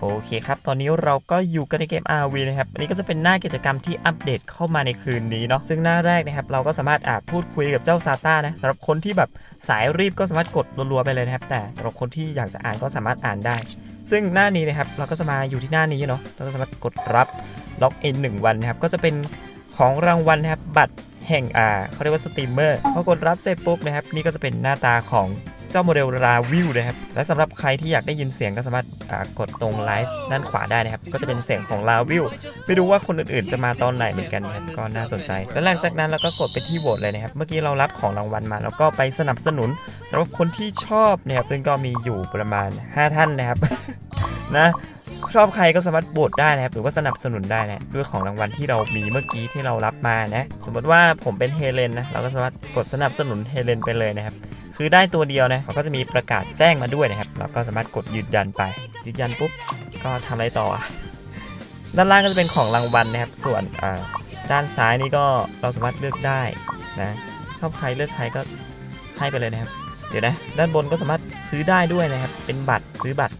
โอเคครับ ตอนนี้เราก็อยู่กันในเกม RV นะครับ อันนี้ก็จะเป็นหน้ากิจกรรมที่อัปเดตเข้ามาในคืนนี้เนาะ ซึ่งหน้าแรกนะครับ เราก็สามารถอาจพูดคุยกับเจ้าซาต้านะสำหรับคนที่แบบสายรีบก็สามารถกดรัวๆไปเลยนะครับ แต่สำหรับคนที่อยากจะอ่านก็สามารถอ่านได้ ซึ่งหน้านี้นะครับ เราก็จะมาอยู่ที่หน้านี้เนาะ เราก็สามารถกดรับล็อกอิน1วันนะครับ ก็จะเป็นของรางวัลนะครับ บัตรแห่งอ่าเขาเรียกว่าสตรีมเมอร์ พอกดรับเสร็จปุ๊บนะครับ นี่ก็จะเป็นหน้าตาของ เจ้าโมเดลราวิวนะครับ และสำหรับใครที่อยากได้ยินเสียงก็สามารถกดตรงไลฟ์ด้านขวาได้นะครับ ก็จะเป็นเสียงของราวิวไม่รู้ว่าคนอื่นๆจะมาตอนไหนเหมือนกันนะครับก็น่าสนใจ แล้วหลังจากนั้นเราก็กดไปที่โหวตเลยนะครับ เมื่อกี้เรารับของรางวัลมา แล้วก็ไปสนับสนุนสำหรับคนที่ชอบนะครับซึ่งก็มีอยู่ประมาณ 5 ท่านนะครับนะชอบใครก็สามารถโหวตได้นะครับหรือว่าสนับสนุนได้นะด้วยของรางวัลที่เรามีเมื่อกี้ที่เรารับมานะ สมมติว่าผมเป็นเฮเลนนะเราก็สามารถกดสนับสนุนเฮเลนไปเลยนะครับ คือได้ตัวเดียวนะเขาก็จะมีประกาศแจ้งมาด้วยนะครับ เราก็สามารถกดยืนยันไป ยืนยันปุ๊บ ก็ทำอะไรต่ออะด้านล่างก็จะเป็นของรางวัลนะครับ ส่วนอ่าด้านซ้ายนี่ก็เราสามารถเลือกได้นะชอบใครเลือกใครก็ให้ไปเลยนะครับ เดี๋ยวนะ ด้านบนก็สามารถซื้อได้ด้วยนะครับ เป็นบัตรซื้อบัตร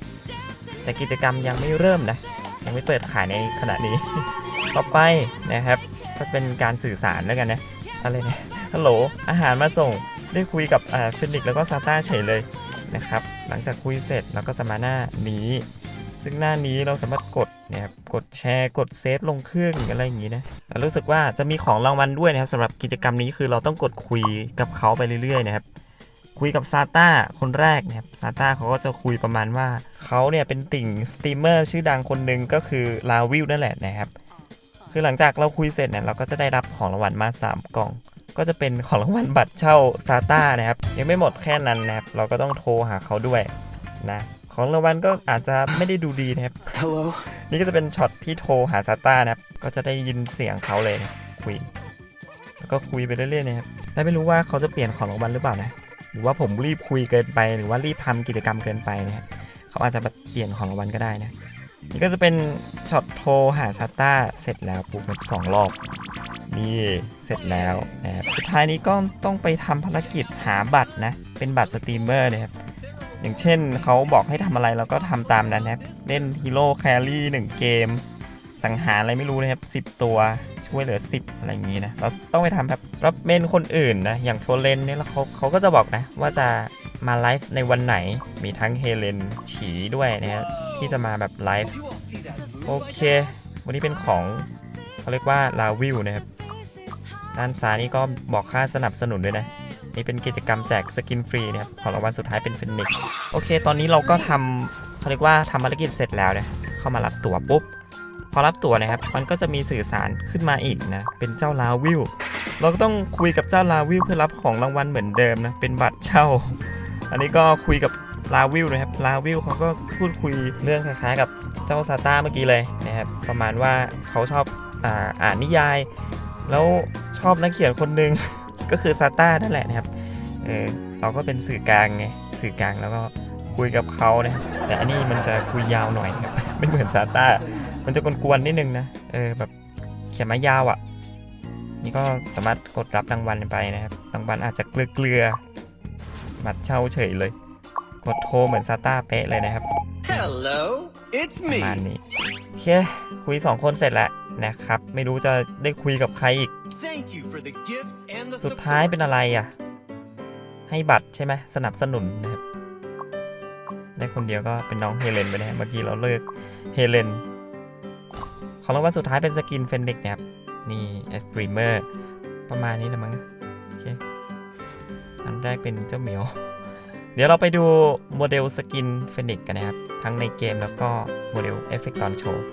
แต่กิจกรรมยังไม่เริ่มนะ ยังไม่เปิดขายในขณะนี้ ต่อไปนะครับ ก็จะเป็นการสื่อสารแล้วกันนะ อะไรนะ ฮัลโหล อาหารมาส่ง ได้คุยกับอ่าฟินิกแล้วก็ซาต้าเฉยเลยนะครับ หลังจากคุยเสร็จเราก็จะมาหน้านี้ ซึ่งหน้านี้เราสามารถกดเนี่ยครับกดแชร์กดเซฟลงเครื่องอะไรอย่างนี้นะแต่รู้สึกว่าจะมีของรางวัลด้วยนะครับสำหรับกิจกรรมนี้คือเราต้องกดคุยกับเขาไปเรื่อยๆนะครับคุยกับซาต้าคนแรกนะครับซาต้าเขาก็จะคุยประมาณว่าเขาเนี่ยเป็นติ่งสตรีมเมอร์ชื่อดังคนหนึ่งก็คือลาวิวนั่นแหละนะครับ คือหลังจากเราคุยเสร็จเนี่ยเราก็จะได้รับของรางวัลมา 3 กล่อง ก็จะเป็นของรางวัลบัตรเช่าซาต้านะครับ ยังไม่หมดแค่นั้นนะครับเราก็ต้องโทรหาเขาด้วยนะของรางวัลก็อาจจะไม่ได้ดูดีนะครับ Hello? นี่ก็จะเป็นช็อตที่โทรหาซาต้านะครับ ก็จะได้ยินเสียงเขาเลยนะคุย แล้วก็คุยไปเรื่อยๆนะครับและไม่รู้ว่าเขาจะเปลี่ยนของรางวัลหรือเปล่านะ หรือว่าผมรีบคุยเกินไป หรือว่ารีบทำกิจกรรมเกินไปนะครับเขาอาจจะแบบเปลี่ยนของรางวัลก็ได้นะนี่ ก็จะเป็นช็อตโทรหาซาต้าเสร็จแล้วปุ๊บแบบสองรอบนี่เสร็จแล้วนะครับสุดท้ายนี้ก็ต้องไปทำภารกิจหาบัตรนะ เป็นบัตรสตรีมเมอร์นะครับ อย่างเช่นเขาบอกให้ทำอะไรเราก็ทำตามนั้นนะครับ เล่นฮีโร่แครี่หนึ่งเกม สังหารอะไรไม่รู้นะครับ 10 ตัว ช่วยเหลือ 10 อะไรอย่างนี้นะเราต้องไปทำแบบรับเมนคนอื่นนะอย่างโฟเลนเนี่ยเขาเขาก็จะบอกนะ ว่าจะมาไลฟ์ในวันไหนมีทั้งเฮเลนฉีด้วยนะครับที่จะมาแบบไลฟ์โอเค วันนี้เป็นของเขาเรียกว่าลาวิวนะครับด้านซ้ายนี่ก็บอกค่าสนับสนุนด้วยนะนี่เป็นกิจกรรมแจกสกินฟรีนะครับของรางวัลสุดท้ายเป็นฟินิกโอเค ตอนนี้เราก็ทำเขาเรียกว่าทำภารกิจเสร็จแล้วนะเข้ามารับตั๋วปุ๊บ อรับตั๋วนะครับ มันก็จะมีสื่อสารขึ้นมาอีกนะ เป็นเจ้าลาวิวเราก็ต้องคุยกับเจ้าลาวิวเพื่อรับของรางวัลเหมือนเดิมนะ เป็นบัตรเช่า อันนี้ก็คุยกับลาวิวนะครับ ลาวิวเขาก็พูดคุยเรื่องคล้ายๆกับเจ้าซาต้าเมื่อกี้เลยนะครับ ประมาณว่าเขาชอบอ่าอ่านนิยาย แล้วชอบนักเขียนคนหนึ่งก็คือซาต้านั่นแหละนะครับ เออเราก็เป็นสื่อกลางไง สื่อกลางแล้วก็คุยกับเขานะครับ แต่อันนี้มันจะคุยยาวหน่อยครับ ไม่เหมือนซาต้า มันจะกวนๆนิดนึงนะ เออแบบเขียนมายาวอะ่ะ นี่ก็สามารถกดรับรางวัลไปนะครับ รางวัลอาจจะเกลือๆบัตรเช่าเฉยเลย กดโทรเหมือนซาต้าเป๊ะเลยนะครับ Hello? It's ประ me. มาณนี้โอเคคุย 2 คนเสร็จแล้วนะครับ ไม่รู้จะได้คุยกับใครอีก Thank you for the gifts and the สุดท้าย support. เป็นอะไรอะ ให้บัตรใช่ไหมสนับสนุนนะครับได้คนเดียวก็เป็นน้องเฮเลนไปนะฮะเมื่อกี้เราเลิกเฮเลน ของรางวัลสุดท้ายเป็นสกินเฟนเด็กนะครับ นี่เอสตรีมเมอร์ประมาณนี้นะมั้งโอเคอันแรกเป็นเจ้าเหมียว เดี๋ยวเราไปดูโมเดลสกินเฟนิกกันนะครับ ทั้งในเกมแล้วก็โมเดลเอฟเฟกตอนโชว์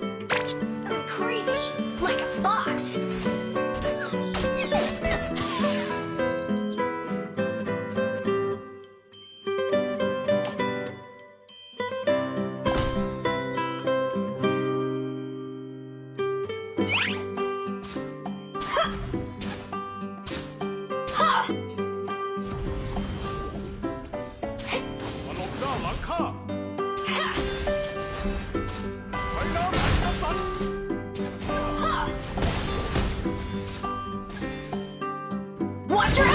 หลังข้าไปน้ำแห่งกษัตว์ Watch your